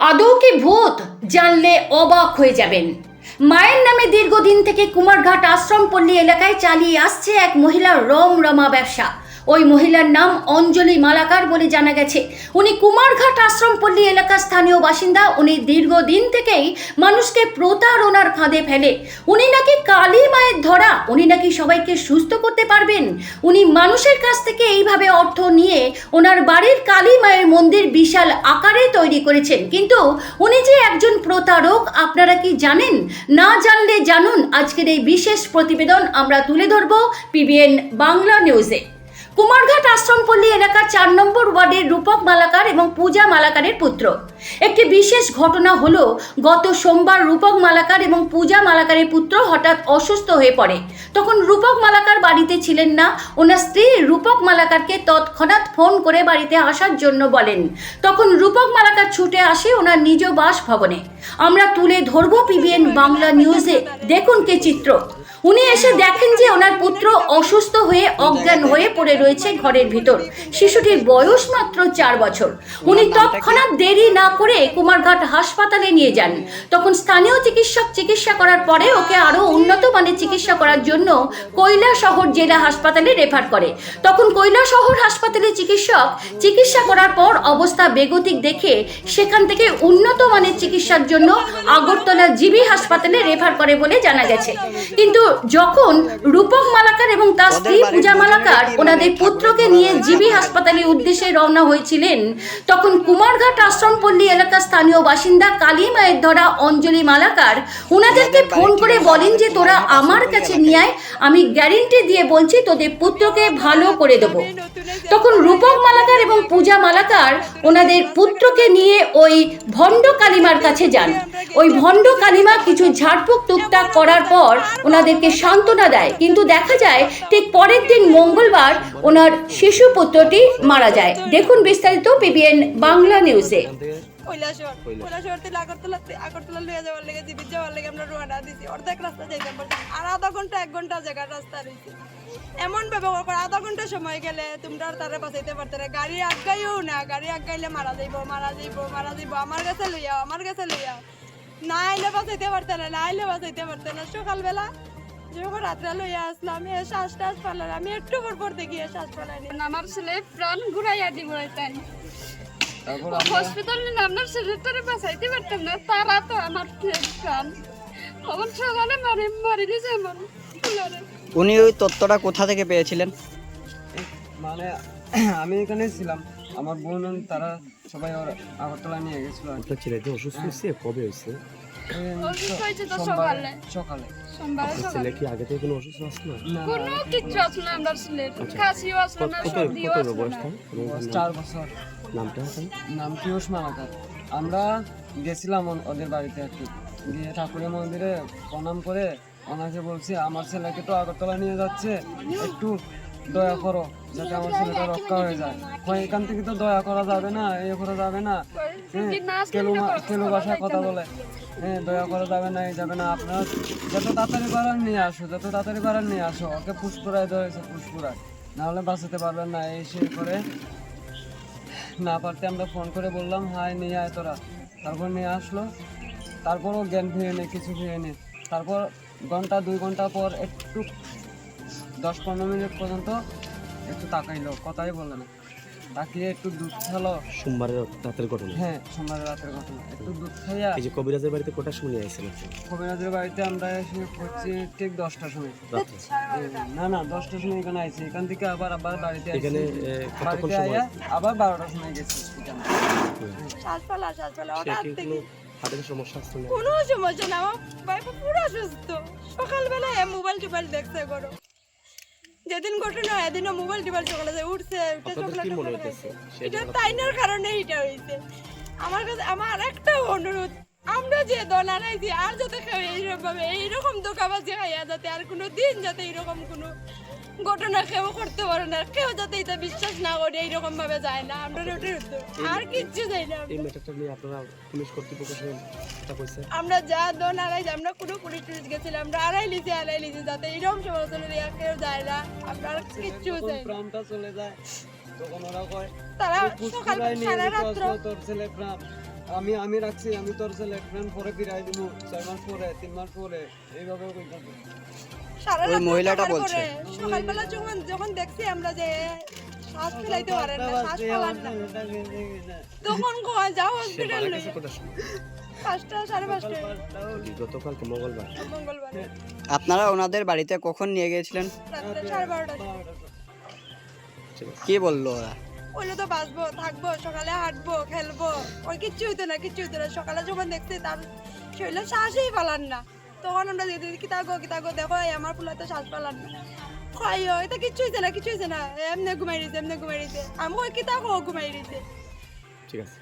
আদৌ কি ভূত জানলে অবাক হয়ে যাবেন। মায়ের নামে দীর্ঘদিন থেকে কুমারঘাট আশ্রম পল্লী এলাকায় চালিয়ে আসছে এক মহিলার রম রমা ব্যবসা। ওই মহিলার নাম অঞ্জলি মালাকার বলে জানা গেছে। উনি কুমারঘাট আশ্রমপল্লী এলাকার স্থানীয় বাসিন্দা। উনি দীর্ঘদিন থেকেই মানুষকে প্রতারণার ফাঁদে ফেলে। উনি নাকি কালী মায়ের ধরা। উনি নাকি সবাইকে সুস্থ করতে পারবেন। উনি মানুষের কাছ থেকে এইভাবে অর্থ নিয়ে ওনার বাড়ির কালী মায়ের মন্দির বিশাল আকারে তৈরি করেছেন। কিন্তু উনি যে একজন প্রতারক, আপনারা কি জানেন? না জানলে জানুন। আজকের এই বিশেষ প্রতিবেদন আমরা তুলে ধরব পিবিএন বাংলা নিউজে। কুমারঘাট আশ্রমপল্লী এলাকার চার নম্বর ওয়ার্ডের রূপক মালাকার এবং পূজা মালাকারের পুত্র। একটি বিশেষ ঘটনা হলো গত সোমবার রূপক মালাকার এবং পূজা মালাকারের পুত্র হঠাৎ অসুস্থ হয়ে পড়ে। তখন রূপক মালাকার বাড়িতে ছিলেন না ওনার স্ত্রী রূপক মালাকারকে তৎক্ষণাৎ ফোন করে বাড়িতে আসার জন্য বলেন। তখন রূপক মালাকার ছুটে আসে ওনার নিজ বাসভবনে। আমরা তুলে ধরবো পিবিএন বাংলা নিউজে দেখুন কে চিত্র। উনি এসে দেখেন যে ওনার পুত্র অসুস্থ হয়ে অজ্ঞান হয়ে পড়ে রয়েছে ঘরের ভিতর। শিশুটির বয়স মাত্র চার বছর। উনি তৎক্ষণাৎ দেরি না করে কুমারঘাট হাসপাতালে নিয়ে যান। তখন স্থানীয় চিকিৎসক চিকিৎসা করার পরে ওকে আরও উন্নত মানের চিকিৎসা করার জন্য কৈলাসহর জেলা হাসপাতালে রেফার করে। তখন কৈলাসহর হাসপাতালে চিকিৎসক চিকিৎসা করার পর অবস্থা বেগতিক দেখে সেখান থেকে উন্নত মানের চিকিৎসার জন্য আগরতলা জিবি হাসপাতালে রেফার করে বলে জানা গেছে। কিন্তু যখন রূপক মালাকার এবং তার স্ত্রী পূজা মালাকার ওনাদের পুত্রকে নিয়ে জিবি হাসপাতালের উদ্দেশ্যে রওনা হয়েছিলেন তখন কুমারঘাট আশ্রমপল্লী এলাকার স্থানীয় বাসিন্দা কালী মায়ের ধরা অঞ্জলি মালাকার। ওনাদেরকে ফোন করে বলেন যে তোরা আমার কাছে নিয়ে আয় আমি গ্যারেন্টি দিয়ে বলছি তোদের পুত্রকে ভালো করে দেবো। তখন রূপক মালাকার এবং পূজা মালাকার ওনাদের পুত্রকে নিয়ে ওই ভণ্ড কালিমার কাছে যান। ওই ভণ্ড কালিমা কিছু ঝাড়ফুঁক টুকটাক করার পর ওনাদেরকে সান্ত্বনা দেয়। কিন্তু দেখা যায় ঠিক পরের দিন মঙ্গলবার ওনার শিশু পুত্রটি মারা যায়। দেখুন বিস্তারিত পিবিএন বাংলা নিউজে। কৈলাসহর কৈলাসহর থেকে আগরতলা আগরতলা লইয়া যাওয়ার লেগে জীবিত যাওয়ার লেগে আমরা রোয়ানা দিছি। অর্ধেক রাস্তা যাইতাম পারছি আর আধা ঘণ্টা এক ঘণ্টা জায়গার রাস্তা রয়েছে। এমন ব্যবহার করে আধা ঘণ্টা সময় গেলে তোমরা আর তারা বাঁচাইতে পারতে না। গাড়ি আগাইও না। গাড়ি আগাইলে মারা যাইব মারা যাইব মারা যাইব। আমার কাছে লইয়াও আমার কাছে লইয়াও না আইলে বাঁচাইতে পারতে না না আইলে বাঁচাইতে পারতে না। সকালবেলা যখন রাত্রে লইয়া আসলাম এ শ্বাস টাস পালার আমি একটু পর পর দেখি শ্বাস পালাইনি আমার ছেলে প্রাণ ঘুরাইয়া দিব তাই হসপিটালে নামলাম ছেলেটারে বাঁচাইতে পারতাম না তারা তো আমার প্রাণ। আমার সকালে মারি মারি দিয়েছে আমার উনি ওই তত্ত্বটা কোথা থেকে পেয়েছিলেন? মানে আমি এখানে ছিলাম। আমার বোন তারা সবাই ওর আগরতলা নিয়ে গেছিল। আপনার ছেলে যে অসুস্থ হয়েছে? কবে হয়েছে? অসুস্থ হয়েছে তো সোমবার সকালে। সকালে। সোমবার আপনার ছেলে কি আগে থেকে কোনো অসুস্থ না? কোনো কিচ্ছু আসলো না আমার ছেলে। কাশিও আসলো না কত সর্দিও কত আসলো বয়সটা না। তার? চার বছর। নামটা আছে নাম পিয়ুষ মালাকার? আমরা গেছিলাম ওদের বাড়িতে আর কি গিয়ে ঠাকুরের মন্দিরে প্রণাম করে ওনাকে বলছি আমার ছেলেকে তো আগরতলা নিয়ে যাচ্ছে। একটু দয়া করো, যাতে আমার ছেলেটা রক্ষা হয়ে যায়। এখান থেকে তো দয়া করা যাবে না, এ করা যাবে না। হ্যাঁ কেলু ভাষায় কথা বলে। হ্যাঁ দয়া করা যাবে না, এই যাবে না। আপনারা যত তাড়াতাড়ি পারেন নিয়ে আসো, যত তাড়াতাড়ি পারেন নিয়ে আসো, ওকে পুষ্পুরায় ধরেছে পুষ্পুরায় নাহলে বাঁচাতে পারবেন না, এই সে করে না পারতে আমরা ফোন করে বললাম, হাই, নিয়ে আয় তোরা। তারপর নিয়ে আসলো। তারপরও জ্ঞান ফিরে নেই, কিছু ফিরে নেই। তারপর ঘণ্টা, দুই ঘণ্টা পর একটু দশ পনেরো মিনিট পর্যন্ত একটু তাকাইলো কথাই বলে না। তাকিয়ে একটু দুধ খেলো। সোমবারের রাতের ঘটনা? হ্যাঁ সোমবার রাতের ঘটনা। একটু দুধ খাইয়া এই যে কবিরাজের বাড়িতে কোটার সময় আসছেন কবিরাজের বাড়িতে আমরা এসে পড়ছি ঠিক দশটার সময়। না না দশটার সময় এখানে আইছি। এখান থেকে আবার আবার বাড়িতে আইছি। এখানে বাড়িতে আইয়া আবার বারোটার সময় গেছি এখানে। শ্বাস পালা শ্বাস হঠাৎ থেকে হাতের সমস্যা আসছে না কোনো সমস্যা না আমার পুরো সুস্থ মোবাইল টোবাইল দেখছে করো যেদিন ঘটনা হয় এদিনও মোবাইল টিবাইল সকালে যায় উঠছে উঠে হইতেছে? এটা তাইনার কারণে এটা হয়েছে আমার কাছে আমার একটা অনুরোধ আমরা যে দল আনাইছি আর যাতে এইরকম ভাবে এইরকম দোকাবাজি খাইয়া যাতে আর কোনো দিন যাতে এইরকম কোনো ঘটনা কেউ করতে পারে না। কেউ যাতে এটা বিশ্বাস না করে এইরকম ভাবে যায় না। আমরা ওটাই আর কিচ্ছু যাই না এই ম্যাটারটা নিয়ে আপনারা পুলিশ কর্তৃপক্ষের আমরা যা দোন আড়াই আমরা কোনো পুলিশ টুলিশ গেছিলাম আমরা আড়াই লিছি আড়াই লিছি যাতে এরকম সমালোচনা দিয়ে কেউ যায় না। আমরা আর কিচ্ছু না। প্রাণটা চলে যায় তখন ওরা কয় তারা সকাল সারা রাত্র তোর ছেলে প্রাণ। আমি আমি রাখছি আমি তোর ছেলে ফ্রেন্ড পরে ফিরাই দিব ছয় মাস পরে তিন মাস পরে এইভাবে। সারা ওই মহিলাটা বলছে। সকালবেলা যখন যখন দেখছি আমরা যে শ্বাস ফেলাইতে পারেন না শ্বাস ফেলান না। তখন কয় যাও হসপিটাল লই। পাঁচটা সাড়ে পাঁচটা। গতকালকে মঙ্গলবার। মঙ্গলবার। আপনারা ওনাদের বাড়িতে কখন নিয়ে গিয়েছিলেন? রাত্রে সাড়ে বারোটা কি বলল ওরা? ওইলে তো বাঁচবো, থাকব, সকালে হাঁটবো, খেলব। ওই কিচ্ছু হইতো না, কিচ্ছু হইতো না। সকালে যখন দেখছি তার শরীরে শ্বাসই পালান না। তখন আমরা দিদি কি গো কি গো, দেখো আমার ফুলা তো শ্বাস পালান না। খাইও এটা কিচ্ছু হইছে না, কিচ্ছু হইছে না। এমনি ঘুমাই দিছে এমনি ঘুমাই দিছে আমি ওই কিতা গো ঘুমাই দিছে ঠিক আছে।